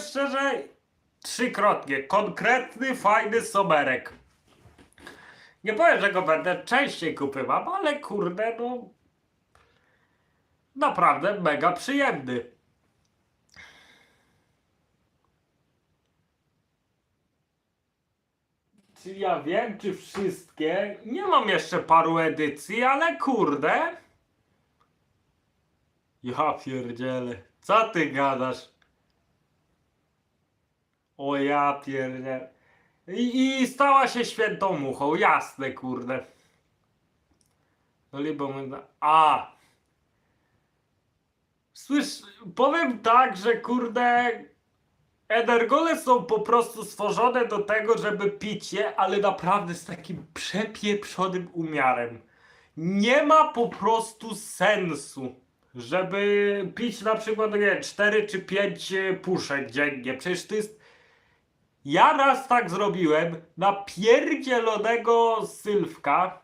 szczerze, trzykrotnie, konkretny, fajny soberek. Nie powiem, że go będę częściej kupywał, ale kurde, no naprawdę mega przyjemny. Czy ja wiem, czy wszystkie? Nie mam jeszcze paru edycji, ale kurde. Ja pierdzielę. Co ty gadasz? O ja pierdzielę. I, I stała się świętą muchą, jasne kurde. No libo A! Słysz, powiem tak, że kurde Energole są po prostu stworzone do tego, żeby pić je, ale naprawdę z takim przepieprzonym umiarem. Nie ma po prostu sensu, żeby pić na przykład, nie 4 czy 5 puszek dziennie. Przecież to jest... Ja raz tak zrobiłem na pierdzielonego sylwka.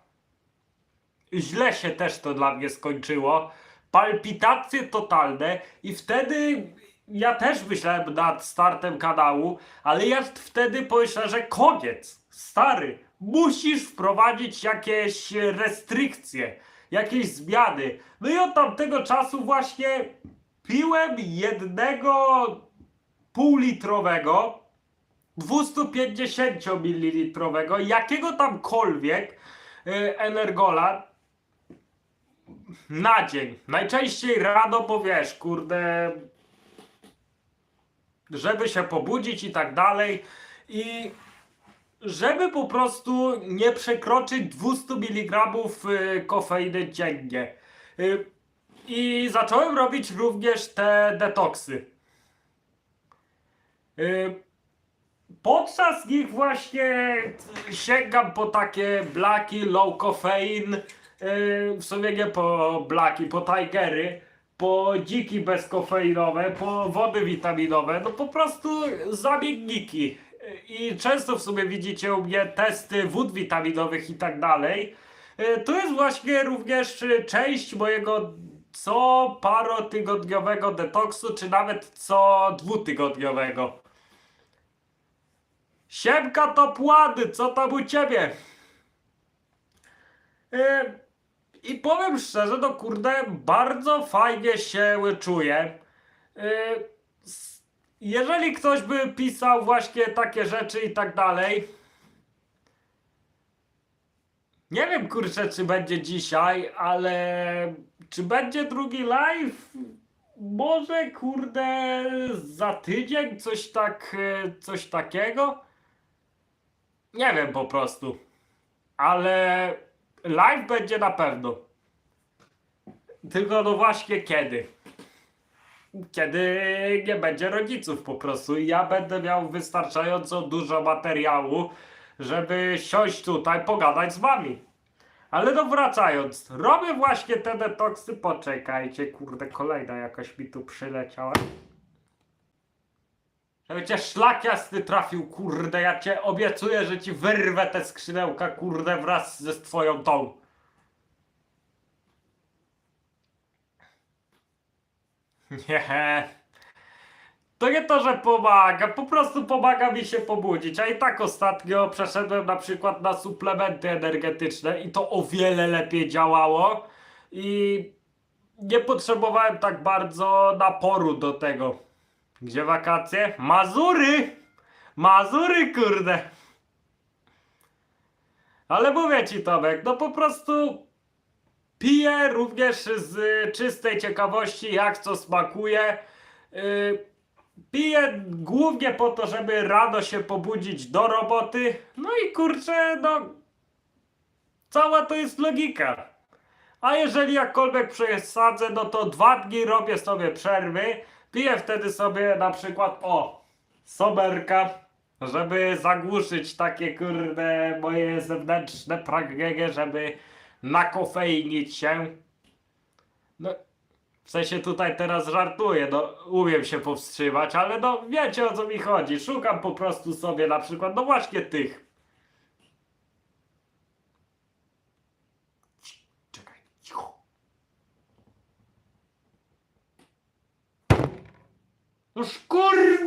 Źle się też to dla mnie skończyło. Palpitacje totalne i wtedy ja też myślałem nad startem kanału, ale ja wtedy pomyślałem, że koniec, stary, musisz wprowadzić jakieś restrykcje, jakieś zmiany. No i od tamtego czasu właśnie piłem jednego półlitrowego, 250 ml, jakiego tamkolwiek y, energola na dzień. Najczęściej rano, bo wiesz, kurde, żeby się pobudzić i tak dalej. I żeby po prostu nie przekroczyć 200 mg y, kofeiny dziennie. Y, I zacząłem robić również te detoksy. Y, Podczas nich właśnie sięgam po takie blaki low caffeine, w sumie nie po blaki, po tigery, po dziki bezkofeinowe, po wody witaminowe, no po prostu zamienniki. I często w sumie widzicie u mnie testy wód witaminowych i tak dalej. To jest właśnie również część mojego co parotygodniowego detoksu, czy nawet co dwutygodniowego. Siemka to płady, co tam u ciebie? E, I powiem szczerze, no kurde, bardzo fajnie się czuję. S- Jeżeli ktoś by pisał właśnie takie rzeczy i tak dalej, nie wiem kurczę, czy będzie dzisiaj, ale czy będzie drugi live? Może kurde za tydzień coś tak, e, coś takiego? Nie wiem po prostu. Ale live będzie na pewno. Tylko no właśnie kiedy? Kiedy nie będzie rodziców po prostu i ja będę miał wystarczająco dużo materiału, żeby siąść tutaj, pogadać z wami. Ale no wracając, robię właśnie te detoksy, poczekajcie, kurde, kolejna jakaś mi tu przyleciała. Żeby cię szlak jasny trafił, kurde, ja cię obiecuję, że ci wyrwę te skrzydełka, kurde, wraz ze twoją tą. Nie. To nie to, że pomaga, po prostu pomaga mi się pobudzić. A i tak ostatnio przeszedłem na przykład na suplementy energetyczne i to o wiele lepiej działało. I nie potrzebowałem tak bardzo naporu do tego. Gdzie wakacje? Mazury! Mazury, kurde! Ale mówię ci, Tomek, no po prostu piję również z czystej ciekawości, jak co smakuje. Yy, piję głównie po to, żeby rano się pobudzić do roboty. No i kurczę, no. Cała to jest logika. A jeżeli jakkolwiek przesadzę, no to dwa dni robię sobie przerwy. Piję wtedy sobie na przykład o soberka, żeby zagłuszyć takie kurde moje zewnętrzne pragnienie, żeby nakofeinić się. No, w sensie tutaj teraz żartuję, no umiem się powstrzymać, ale no wiecie o co mi chodzi. Szukam po prostu sobie na przykład, no właśnie tych. No szkur...